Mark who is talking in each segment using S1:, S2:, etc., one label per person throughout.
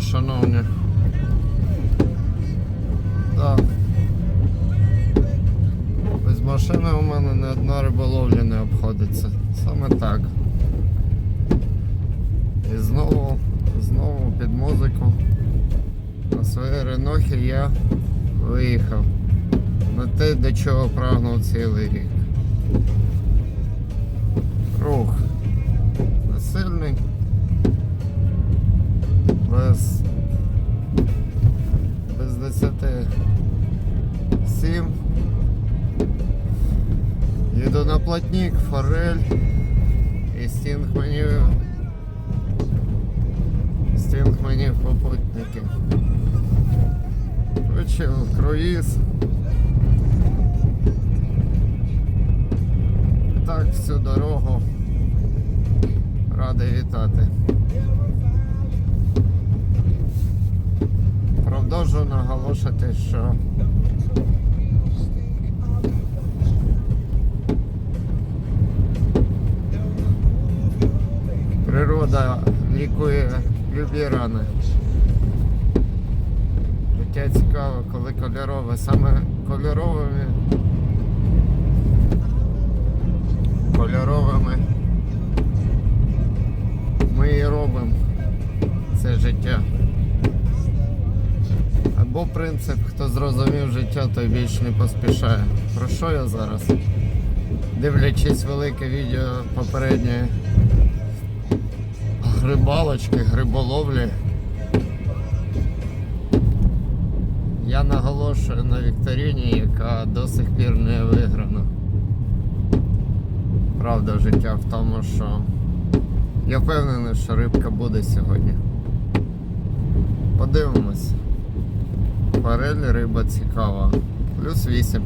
S1: шановні. Так. Без машини у мене не одна риболовля не обходиться. Саме так. І знову, знову під музику на своїй ренохі я виїхав на те, до чого прагнув цілий рік. На форель і стінг мені стінг мені попутники. Короче, круїз. Так, всю дорогу. Радий вітати. Продовжу наголошувати, що природа лікує любі рани. Життя цікаве, коли кольорове, саме кольоровими кольоровими ми і робимо це життя. Або принцип, хто зрозумів життя, той більш не поспішає. Про що я зараз? Дивлячись велике відео попередньої грибалочки, гриболовлі. Я наголошую на вікторіні, яка до сих пір не виграна. Правда життя в тому, що я впевнений, що рибка буде сьогодні. Подивимось. Форель риба цікава. Плюс 8.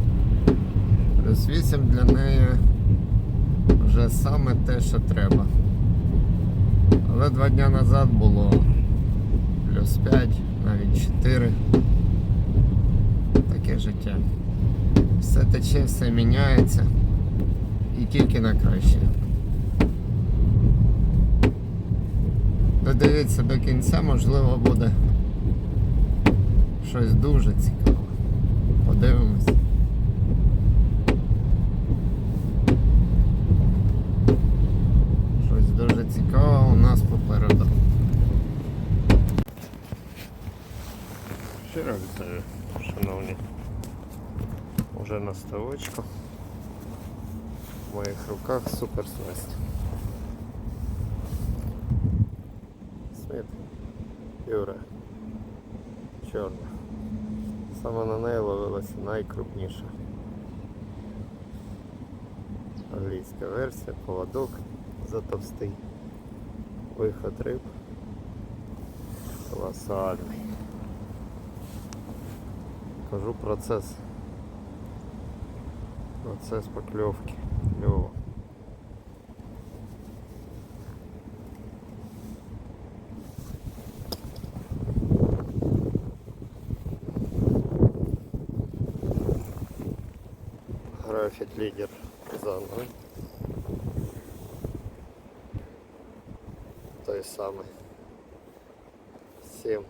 S1: Плюс 8 для неї вже саме те, що треба. Але два дня назад було плюс 5, навіть 4. Таке життя. Все тече, все міняється. І тільки на краще. Додивіться до кінця, можливо, буде щось дуже цікаве. Подивимось. Щось дуже цікаве у нас попереду. Щиро вітаю, шановні. Уже на. В моїх руках супер снасть. Смит. Юра. Чорна. Саме на неї ловилася найкрупніша. Англійська версія, поводок затовстий. Виход риб. Колосальний. Кажу процес. Процесс поклевки. Клево. Графит лидер заново. Той самый. 7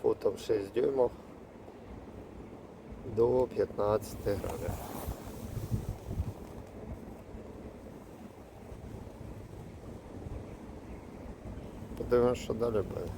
S1: футов 6 дюймов. До 15 градусів. Подивимось, що далі буде.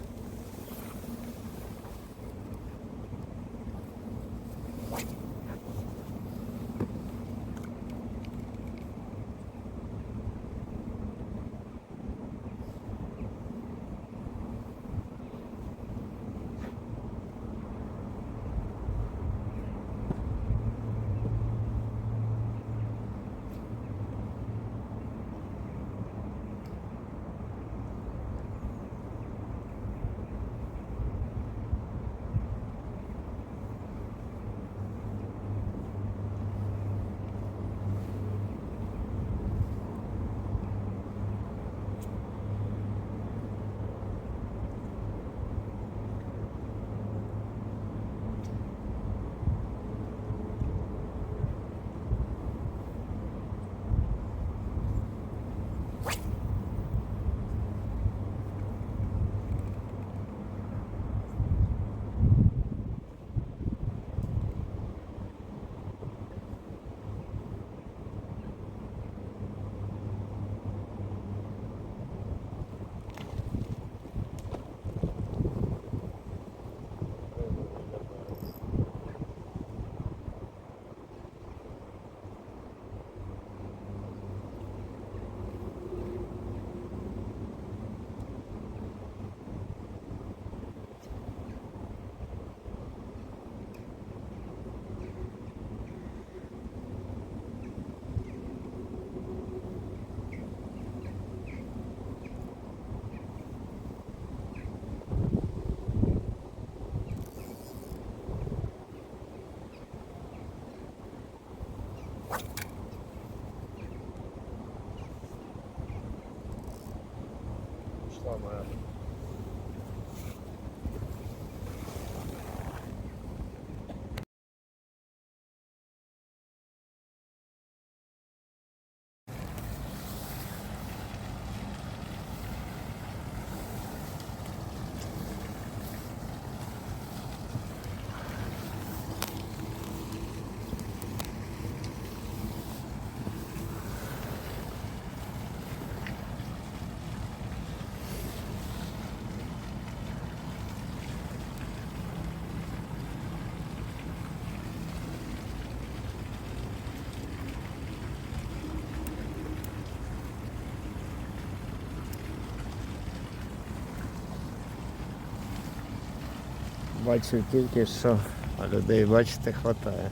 S1: Бачу тільки що, а людей, бачите, хватає.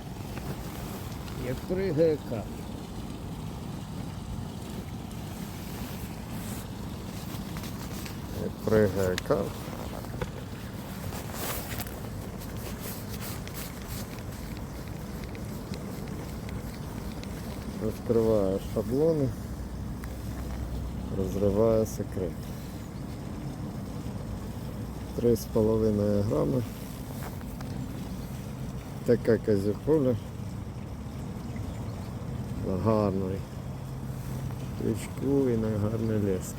S1: Як пригає кап. Як пригає кап. Розкриваю шаблони, розриваю секрет. Три з половиною грами. Така казюпуля. На гарний крючку і на гарний лес.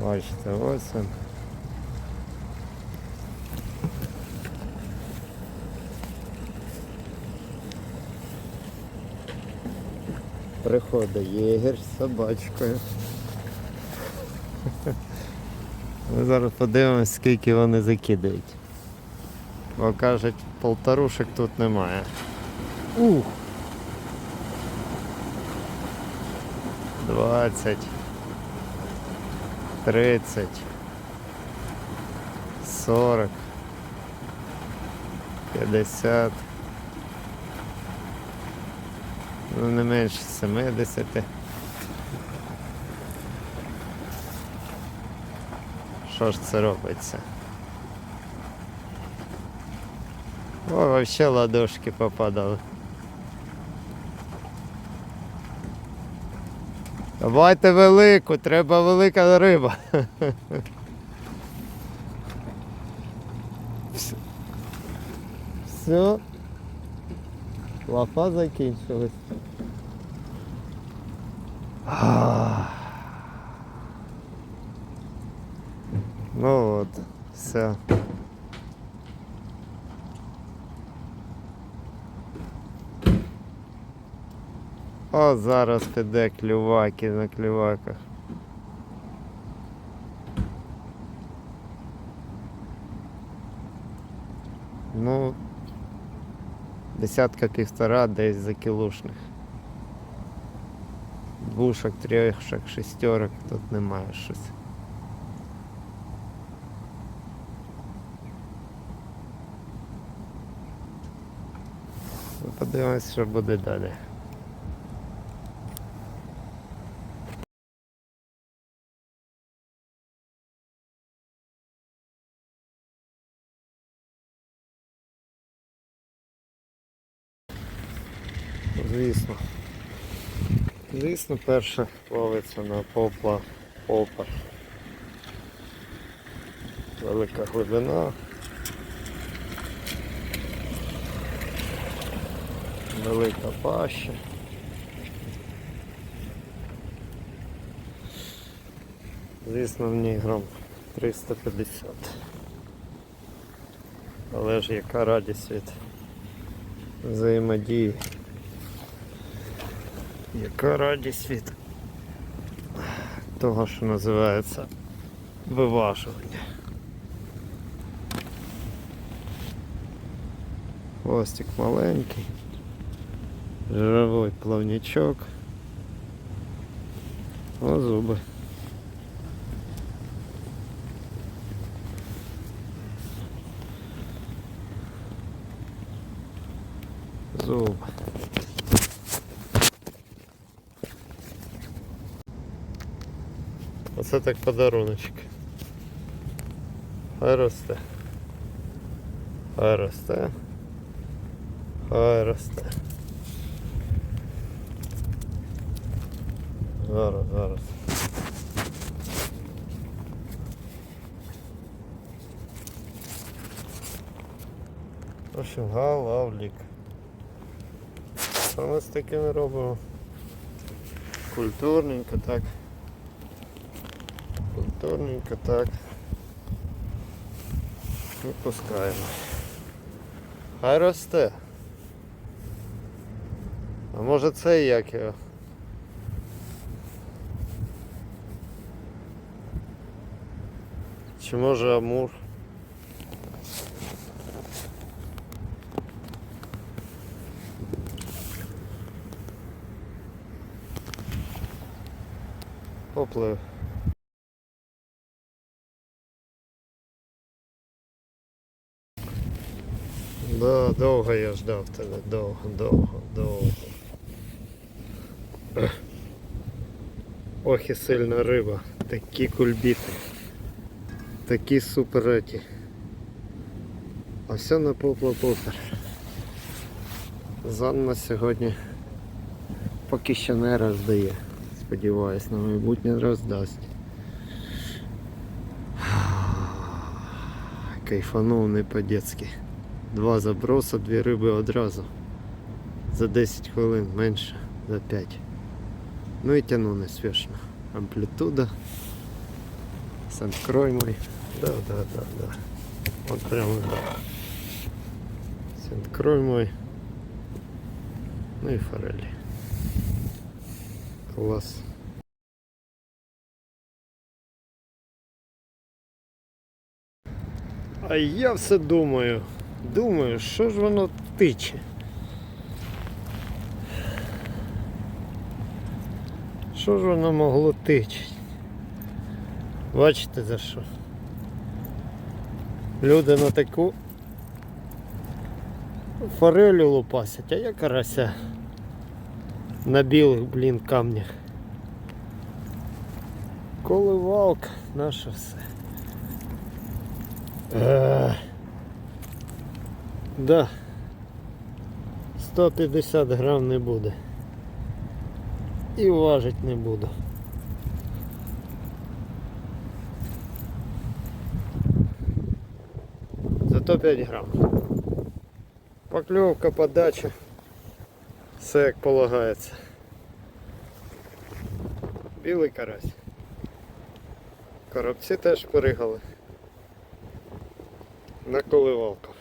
S1: Бачите, ось він. Приходить єгер з собачкою. Ми зараз подивимось, скільки вони закидають. Бо кажуть, полторушек тут немає. Ух! 20 30 40 50 ну не менше 70 що ж це робиться о вообще ладошки попадали Давайте велику, треба велика риба. Все. Лафа закінчилась. Ах. Ну от, все. О, зараз піде клюваки на клюваках. Ну, десятка півтора десь за кілушних. Двушок, трьошок, шестерок тут немає щось. Подивимось, що буде далі. Звісно. Звісно, перше ловиться на попла попа. Велика глибина. Велика паща. Звісно, в ній грам 350. Але ж яка радість від взаємодії. Яка радість від того, що називається виважування. Хвостик маленький, жировий плавничок, о зуби. Зуби. Оце так подаруночок. Хай росте. Хай росте. Хай росте. Зараз, зараз. В общем, галавлік. Що ми з такими робимо? Культурненько так. Культурненько так. Випускаємо. Хай росте. А може це як його? Чи може амур? Поплив. Довго я ждав тебе, довго, довго, довго. Ох і сильна риба, такі кульбіти, такі супереті. А все на поплав-попер. Занна сьогодні поки що не роздає. Сподіваюсь, на майбутнє роздасть. Кайфанув не по-детськи. Два заброси, дві риби одразу. За 10 хвилин менше, за 5. Ну і тяну не спішно. Амплітуда. Санкрой мой. Да, да, да, да. Вот прямо да. Санкрой мой. Ну і форелі. Клас. А я все думаю, думаю, що ж воно тиче. Що ж воно могло тичить? Бачите за що? Люди на таку форелю лупасять, а я карася на білих, блін, камнях. Коливалка, наше все. Да. 150 грам не буде. І важить не буду. Зато 5 грам. Покльовка, подача. Все як полагається. Білий карась. Коробці теж поригали. На коливалках.